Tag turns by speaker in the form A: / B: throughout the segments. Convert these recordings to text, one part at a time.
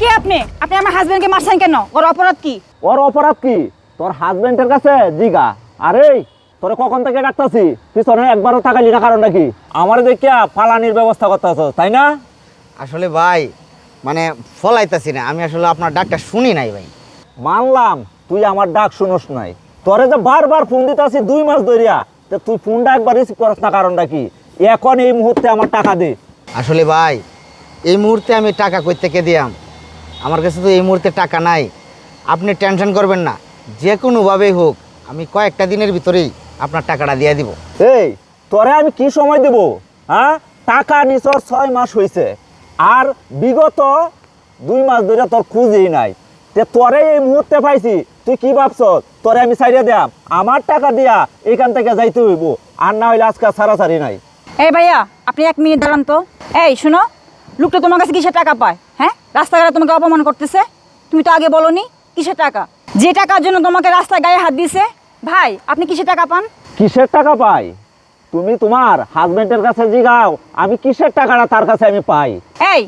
A: কে আপনি? আপনি আমার হাজবেন্ডকে মারছেন কেন? ওর অপরাধ কি?
B: ওর অপরাধ কি? তোর হাজবেন্ডের কাছে জিগা। আরে তোরে কখন থেকে ডাকতাছি? পিছনে একবারও তাকাইলি না কারণ নাকি আমার দেখিয়া পালানির ব্যবস্থা করতেছ তাই না?
C: আসলে ভাই মানে ফলাইতাছি না। আমি আসলে আপনার ডাকটা শুনি নাই ভাই।
B: মানলাম তুই আমার ডাক শুনোস নাই। তোরে যে বারবার ফোন দিতাছি দুই মাস ধরিয়া তো তুই ফোনটা একবার রিসিভ করস না কারণটা কি? এখন এই মুহূর্তে আমার টাকা দে।
C: আসলে ভাই এই মুহূর্তে আমি টাকা কই থেকে দিয়াম? আমার কাছে তো এই মুহূর্তে টাকা নাই। আপনি টেনশন করবেন না। যে কোনোভাবেই হোক আমি কয়েকটা দিনের ভিতরেই আপনার টাকাটা দিয়ে দিব।
B: এই তোরে আমি কি সময় দেব? হ্যাঁ? টাকা নিছর ছয় মাস হয়েছে আর বিগত দুই মাস ধরে তোর খুঁজেই নাই। তে তোরে এই মুহূর্তে পাইছি। তুই কি ভাবছ তোরে আমি সাইডে দিয়াম। আমার টাকা দিয়া এখান থেকে যাইতে হইব। আর না হইলে আজকে সারাসারি নাই।
A: এই ভাইয়া আপনি এক মিনিট দাঁড়ান তো। এই শুনো লোকটা তোমার কাছে কিসের টাকা পায়? হ্যাঁ? রাস্তাঘাটে তোমাকে অপমান করতেছে? তুমি তো আগে বলনি কিসের টাকা? যে টাকার জন্য তোমাকে রাস্তায় গায়ে হাত দিছে ভাই আপনি কিসের টাকা পান?
B: কিসের টাকা পাই? তুমি তোমার হাজবেন্ডের কাছে জিগাও আমি কিসের টাকাটা তার কাছে আমি পাই?
A: এই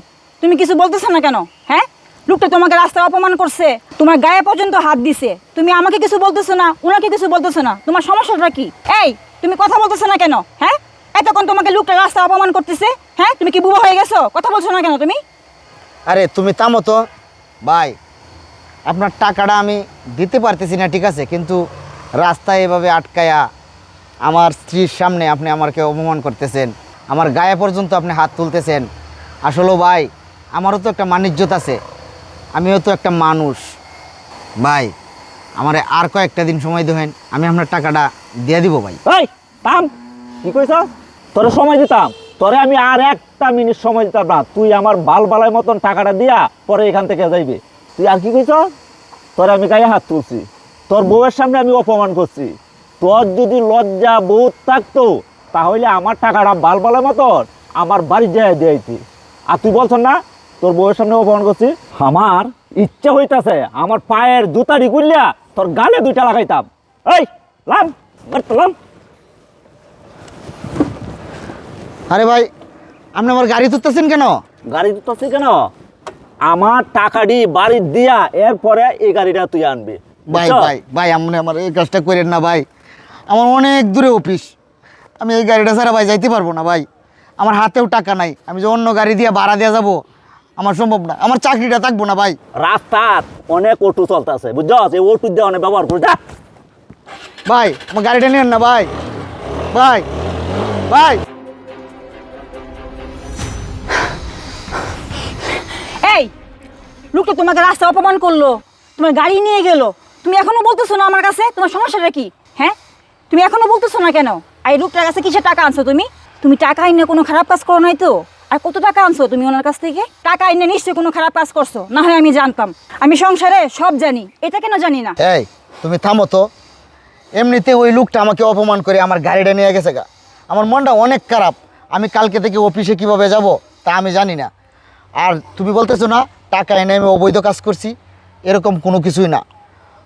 A: তুমি কিছু বলতেছো না কেন? হ্যাঁ? লোকটা তোমাকে রাস্তায় অপমান করছে তোমার গায়ে পর্যন্ত হাত দিছে। তুমি আমাকে কিছু বলতেছো না ওনাকে কিছু বলতেছো না। তোমার সমস্যাটা কি? এই তুমি কথা বলতেছো না কেন? হ্যাঁ? এতক্ষণ তোমাকে লোকটা রাস্তায় অপমান করতেছে তুমি কি বুবা হয়ে গেছো? কথা বলছো না কেন তুমি?
C: আরে তুমি থামো তো। ভাই আপনার টাকাটা আমি দিতে পারতেছি না ঠিক আছে? কিন্তু রাস্তায় এভাবে আটকায়া আমার স্ত্রীর সামনে আপনি আমাকে অপমান করতেছেন আমার গায়ে পর্যন্ত আপনি হাত তুলতেছেন। আসলে ভাই আমারও তো একটা মানিজ্যত আছে আমিও তো একটা মানুষ। ভাই আমারে আর কয়েকটা দিন সময় দেবেন আমি আপনার টাকাটা দিয়ে দিব ভাই।
B: ভাই পাম কি কইছ তোরে সময় দিতাম। তোরে আমি আর একটা মিনিট সময় দিতাম না। তুই আমার বাল বালাই মতন টাকাটা দিয়া পরে এখান থেকে যাইবে। তুই আর কি কইছ? তোরে আমি গায়ে হাত তুলছি। তোর বউয়ের সামনে আমি অপমান করছি। তোর যদি লজ্জা বহুত থাকতো, তাহলে আমার টাকাটা বাল বালাই মতন আমার বাড়ি যায় দিয়েছি। আর তুই বলছ না, তোর বউয়ের সামনে অপমান করছি? আমার ইচ্ছা হইতাছে, আমার পায়ের জুতারি করলিয়া তোর গালে দুইটা লাগাইতাম। এই, লাম লাম।
C: আরে ভাই আপনি আমার গাড়ি তুলতেছেন কেন?
B: গাড়ি দিতেছি কেন? আমার টাকাটি বাড়ি দিয়া এরপরে এই গাড়িটা তুই আনবি।
C: ভাই ভাই ভাই আপনি আমার এই কাজটা করেন না ভাই। আমার অনেক দূরে অফিস। আমি এই গাড়িটা ছাড়া ভাই যাইতে পারব না ভাই। আমার হাতেও টাকা নাই। আমি যে অন্য গাড়ি দিয়ে ভাড়া দিয়ে যাব আমার সম্ভব না। আমার চাকরিটা থাকব না ভাই।
B: রাস্তার অনেক অটো চলতেছে বুঝছ? এই অটো দিয়ে অনেক ব্যবহার করি যা।
C: ভাই আমার গাড়িটা নেন না ভাই। ভাই ভাই।
A: লোকটা তোমাকে রাস্তায় অপমান করল, তোমার গাড়ি নিয়ে গেল। তুমি এখনও বলতেছো না আমার কাছে? তোমার সমস্যাটা কি? হ্যাঁ? তুমি এখনও বলতেছো না কেন? এই লোকটার কাছে কিসের টাকা আনছো তুমি? তুমি টাকা আইনে কোনো খারাপ কাজ করো নাই তো? আর কত টাকা আনছো তুমি ওনার কাছ থেকে? টাকা আইনে নিশ্চয়ই কোনো খারাপ কাজ করছ, না হয় আমি জানতাম। আমি সংসারে সব জানি, এটা কেন জানি না?
C: এই, তুমি থামো তো। এমনিতে ওই লোকটা আমাকে অপমান করে আমার গাড়িটা নিয়ে গেছে গা। আমার মনটা অনেক খারাপ। আমি কালকে থেকে অফিসে কীভাবে যাব তা আমি জানি না। আর তুমি বলতেছো না টাকা এনে আমি অবৈধ কাজ করছি, এরকম কোনো কিছুই না।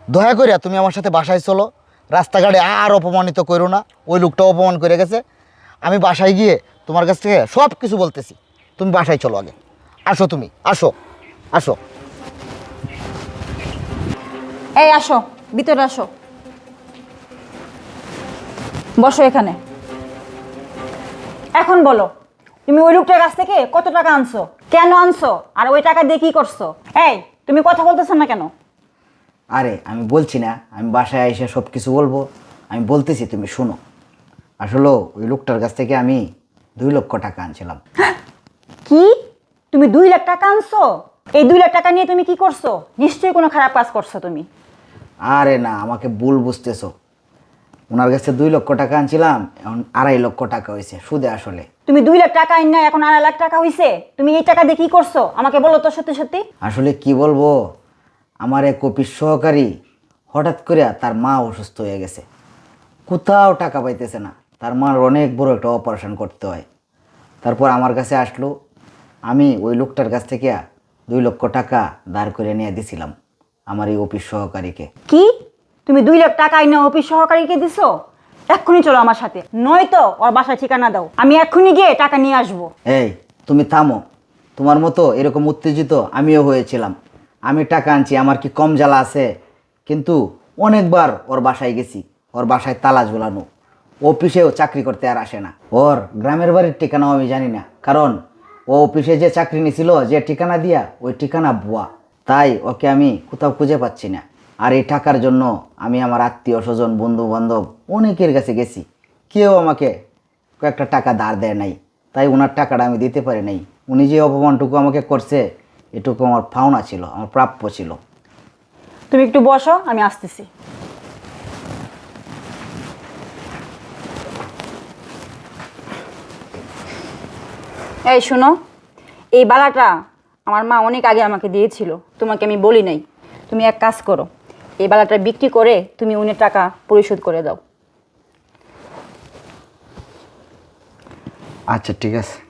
C: দয়া করিয়া তুমি আমার সাথে বাসায় চলো। রাস্তাঘাটে আর অপমানিত করো না। ওই লোকটা অপমান করে গেছে। আমি বাসায় গিয়ে তোমার কাছ থেকে সব কিছু বলতেছি। তুমি বাসায় চলো আগে। আসো তুমি, আসো আসো।
A: এই, আসো, ভিতরে আসো। বসো এখানে। এখন বলো, তুমি ওই লোকটার কাছ থেকে কত টাকা আনছো? কেন আনছো? আর ওই টাকা দিয়ে কি করছ? এই তুমি কথা বলতেছো না কেন?
C: আরে আমি বলছি না আমি বাসায় এসে সব কিছু বলব। আমি বলতেছি তুমি শোনো। আসলে ওই লোকটার কাছ থেকে আমি দুই লক্ষ টাকা আনছিলাম।
A: কি? তুমি দুই লাখ টাকা আনছো? এই দুই লাখ টাকা নিয়ে তুমি কি করছ? নিশ্চয়ই কোনো খারাপ কাজ করছ তুমি।
C: আরে না আমাকে ভুল বুঝতেছো। ওনার কাছে দুই লক্ষ টাকা আনছিলাম এখন আড়াই লক্ষ টাকা হয়েছে সুদে আসলে।
A: তুমি দুই লাখ টাকা আইন না এখন আড়াই লাখ টাকা হইছে। তুমি এই টাকা দিয়ে কি করছ? আমাকে বলো তো সত্যি সত্যি।
C: আসলে কি বলব? আমার এক অফিস সহকারী হঠাৎ করে তার মা অসুস্থ হয়ে গেছে। কোথাও টাকা পাইতেছে না। তার মার অনেক বড় একটা অপারেশন করতে হয়। তারপর আমার কাছে আসলো আমি ওই লোকটার কাছ থেকে দুই লক্ষ টাকা দাঁড় করে নিয়ে দিছিলাম আমার এই অফিস সহকারীকে।
A: কি? তুমি দুই লাখ টাকা আইনা অফিস সহকারীকে দিছো? এক্ষুনি চলো আমার সাথে। নয়তো ওর বাসায় ঠিকানা দাও। আমি এক্ষুনি গিয়ে টাকা নিয়ে আসব।
C: এই, তুমি থামো। তোমার মতো এরকম উত্তেজিত আমিও হয়েছিলাম। আমি টাকা আনছি, আমার কি কম জ্বালা আছে? কিন্তু অনেকবার ওর বাসায় গেছি। ওর বাসায় তালা ঝুলানো। অফিসেও চাকরি করতে আর আসে না। ওর গ্রামের বাড়ির ঠিকানাও আমি জানি না। কারণ ও অফিসে যে চাকরি নিছিল, যে ঠিকানা দিয়া ওই ঠিকানা ভুয়া। তাই ওকে আমি কোথাও খুঁজে পাচ্ছি না। আর এই টাকার জন্য আমি আমার আত্মীয় স্বজন বন্ধু বান্ধব অনেকের কাছে গেছি। কেউ আমাকে কয়েকটা টাকা ধার দেয় নাই, তাই ওনার টাকাটা আমি দিতে পারি নাই। উনি যে অপমানটুকু আমাকে করছে, এটুকু আমার পাওনা ছিল, আমার প্রাপ্য ছিল।
A: তুমি একটু বসো, আমি আসতেছি। এই শোনো, এই বালাটা আমার মা অনেক আগে আমাকে দিয়েছিল, তোমাকে আমি বলি নাই। তুমি এক কাজ করো এই বালাটা বিক্রি করে তুমি উনি টাকা পরিশোধ করে দাও।
C: আচ্ছা ঠিক আছে।